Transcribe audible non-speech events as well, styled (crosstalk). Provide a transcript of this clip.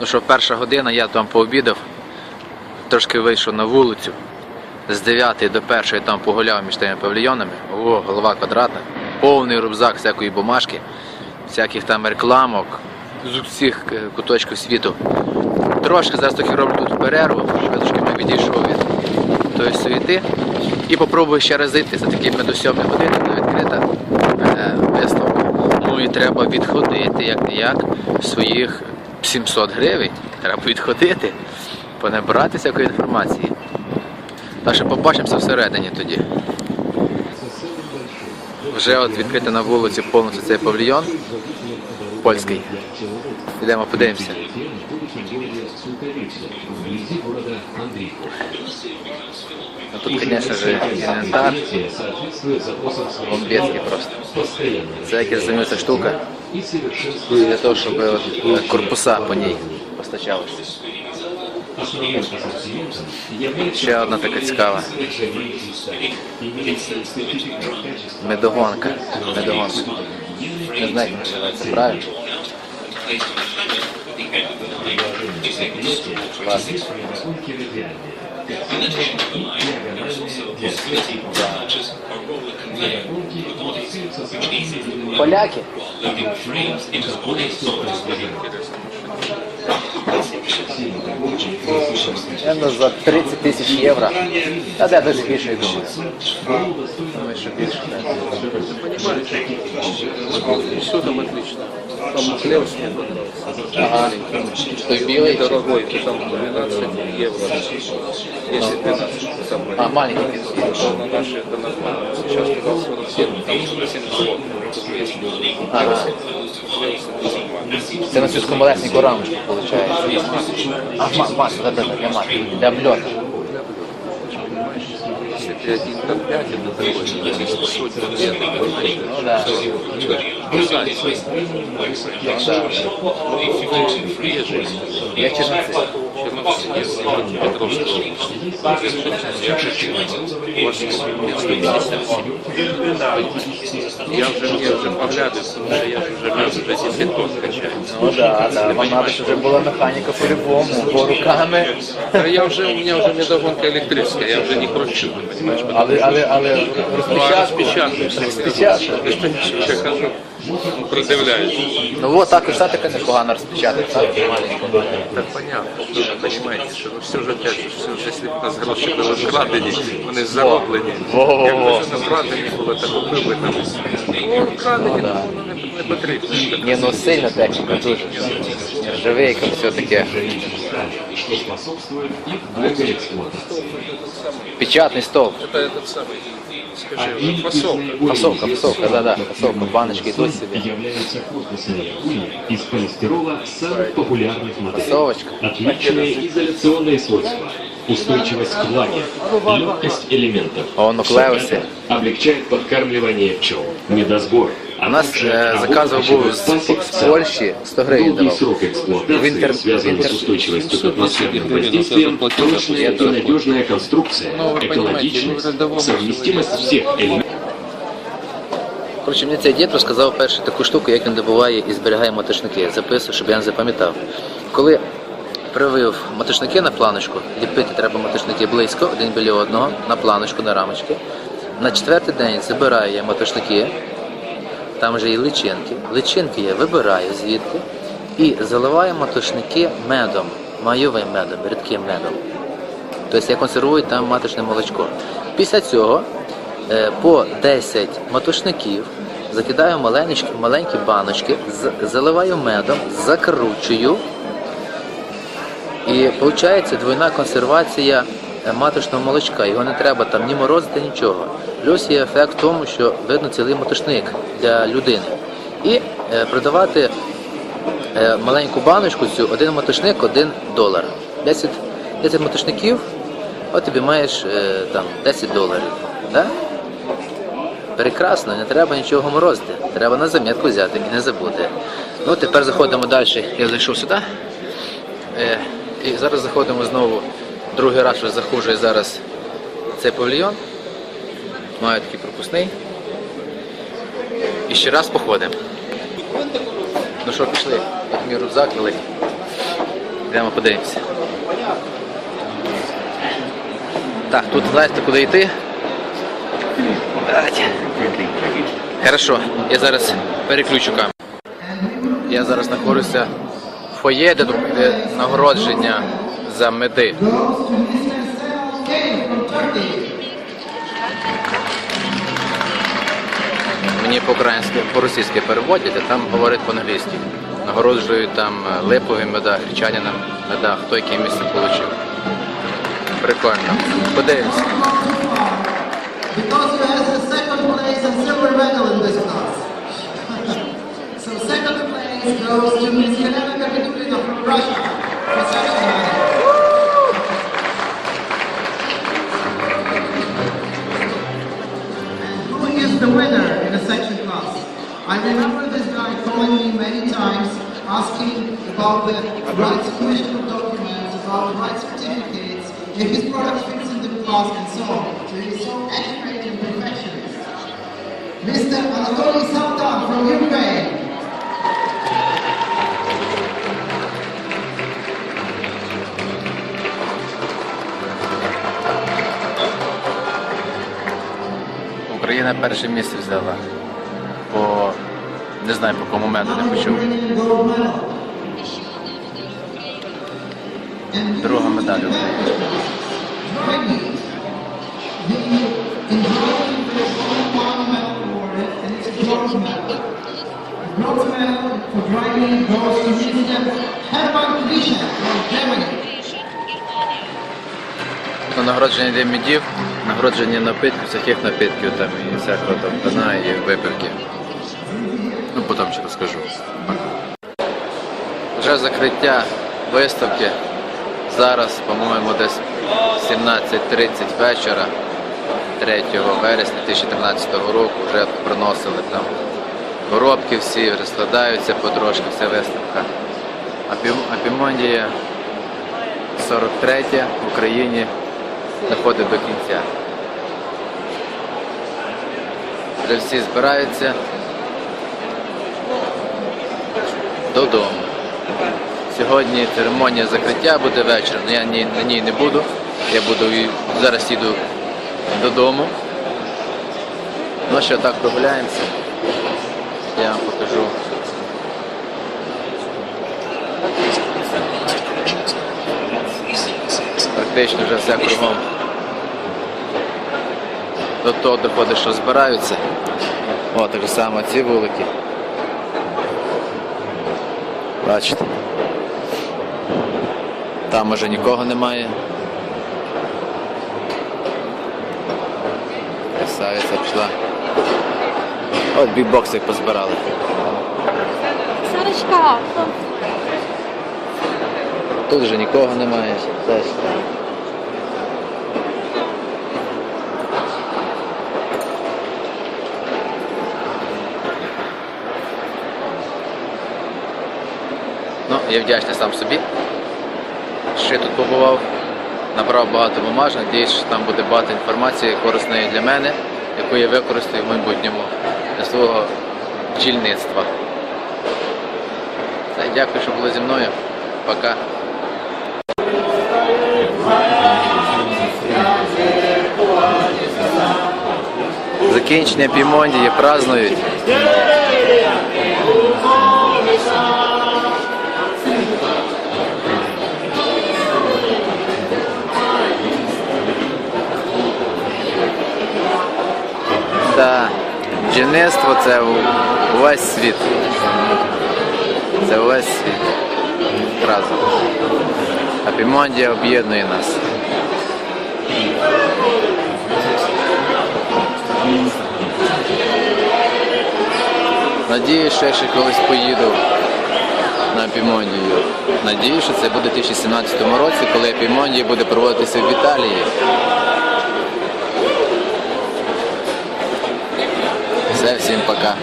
Ну що, перша година, я там пообідав, трошки вийшов на вулицю. З 9 до 1 там погуляв між тими павільйонами. О, голова квадратна, повний рюкзак всякої бумажки, всяких там рекламок з усіх е, куточків світу. Трошки зараз трохи роблю тут перерву, щоб я трошки не відійшов від тої суєти. І попробую ще раз зайти. Це таки до 7 години вона відкрита е, виставка. Ну і треба відходити як не як своїх 700 гривень. Треба відходити, понабирати всякої інформації. Так що побачимося всередині тоді. Вже от відкрити на вулиці повністю цей павільйон польський. Йдемо подивимося. Ну, тут, звісно ж, інвентар бомбецький просто. Це як я розумію, штука для того, щоб е, корпуса по ній постачалися. Ще одна така цікава. Медогонка. Медогонка. Не знаю, як називається правильно. Planetary domain, there is also a possibility to purchase a roller conveyor for bodies, which eases the work while loading frames into the body is within. Наверно, за 30 тисяч євро. Та де дуже більше, я думаю. Думаю, що більше. так. Все там отлично. Там хлеб мне понравился. Ага. Той білий? Дорогой, ты там 12 евро. 10-12. Там А, маленький піс. на наши это нормально. Сейчас сказал 47, там 70 Ага. Це на цю скомолесненьку рамочку, виходить. А, ма- масло, да, да, да, Ямат, давлет. Если ты один как пять, это такой, суть победы, понимаешь? Ну да. Ну, знаешь, да. Я чернозем. Я мне уже поглядываю, потому что я же уже мясо за 10 тонн качаю. Ну да, да. Вам надо, щоб вже була механіка по-любому, бо руками. Я уже, у меня уже медогонка электрическая, я уже не кручу, потому Але, але, але Ну, а розпечатку. распечатку. Розпечатку Я что я хожу, продивляюсь. Ну от також та така непогано розпечатати, так? Маленько. Так понятно, тоже понимаете, что ну, все же опять же, все ж, якщо б у нас гроші були вкладені, вони зароблені. Во-во-во. Якби вже не вкладені було, так купив би там. Ну, вкладені, да. воно не, не потрібно. Ні, ну сильно техніка дуже. Нержавейка все-таки. что способствует их долгой эксплуатации. Печатний стовп. Это этот самый, Скажи, вот фасовка. Фасовка, фасовка, да, да, фасовка, баночки йдуть собі. являются корпусные пули из полистирола самых популярных моделей. Фасовочка. Отличные изоляционные свойства, устойчивость к влаге, легкость элементов. О, нуклеуси. Облегчает подкармливание пчел, медосбор. У нас е, заказував був з, з Польщі 100 гривень Долгий давав. срок эксплуатации, В интер- связанный в интер- с устойчивостью к 710 атмосферным гривен воздействиям, надо заплатить за прочная и пустоту. надежная конструкция, Ну, вы понимаете, экологичность, ну, рядовому совместимость всех элементов. Коротше, мені цей дід розказав першу таку штуку, як він добуває і зберігає моточники. Записував, щоб я не запам'ятав. Коли привив моточники на планочку, ліпити треба моточники близько, один біля одного, на планочку, на рамочки. На четвертий день забираю я моточники, там вже і личинки. Личинки я вибираю звідти і заливаю моточники медом, майовим медом, рідким медом. Тобто я консервую там маточне молочко. Після цього е, по 10 маточників закидаю маленькі, маленькі баночки, заливаю медом, закручую. І виходить двойна консервація маточного молочка. Його не треба там ні морозити, нічого. Плюс є ефект в тому, що видно цілий моточник для людини. І е, продавати е, маленьку баночку цю, один моточник, один долар. 10, 10 моточників, от тобі маєш е, там 10 доларів. Да? Прекрасно, не треба нічого морозити. Треба на замітку взяти і не забути. Ну, тепер заходимо далі. Я зайшов сюди. Е, і зараз заходимо знову. Другий раз вже заходжу зараз цей павільйон. Маю такий пропускний. І ще раз походимо. Ну що, пішли? От мій рюкзак великий. Йдемо подивимося. Так, тут знаєте, куди йти? Хорошо, я зараз переключу камеру. Я зараз знаходжуся в фоє, де нагородження за меди. Мені по-українськи, по-російськи переводять, а там говорять по-англійськи. Нагороджують там е, липові меда, гречанина меда, хто яке місце отримав. Прикольно. (laughs) Place goes to Miss Elena Kapitulina from Russia. remember this guy calling me many times asking about the rights commission of documents, about the rights certificates, if his product fits in the class and so on. So he's so accurate and perfectionist. Mr. Anatoly Saltan from Ukraine. Україна перше місце взяла. Не знаю по якому меду не почув. Друга медаль. Ну, нагородження йде медів, нагородження напитків, всяких напитків там і всякого там вина і випивки. Потім ще розкажу. Вже закриття виставки. Зараз, по-моєму, десь 17.30 вечора, 3 вересня 2013 року, вже приносили там коробки всі, вже складаються потрошки, вся виставка. Апі- Апімондія 43 в Україні доходить до кінця. Вже всі збираються додому. Сьогодні церемонія закриття буде вечором, але я на ній не буду. Я буду зараз їду додому. Ну що, так прогуляємося. Я вам покажу. Практично вже все кругом. До того доходить, що збираються. О, так само ці вулики. Бачите. Там уже нікого немає. Красавиця пішла. От бікбокси позбирали. Сарочка, Тут вже нікого немає. Теж. Я вдячний сам собі, що я тут побував, набрав багато бумаж, надіюсь, що там буде багато інформації корисної для мене, яку я використаю в майбутньому для свого бджільництва. Дякую, що були зі мною. Пока. Закінчення Пімондії празднують. Да. Бджільництво це увесь світ. Це увесь світ. Разом. А Пімондія об'єднує нас. Надіюсь, що я ще колись поїду на Пімондію. Надіюсь, що це буде у 2017 році, коли Пімондія буде проводитися в Італії. Все, всім пока.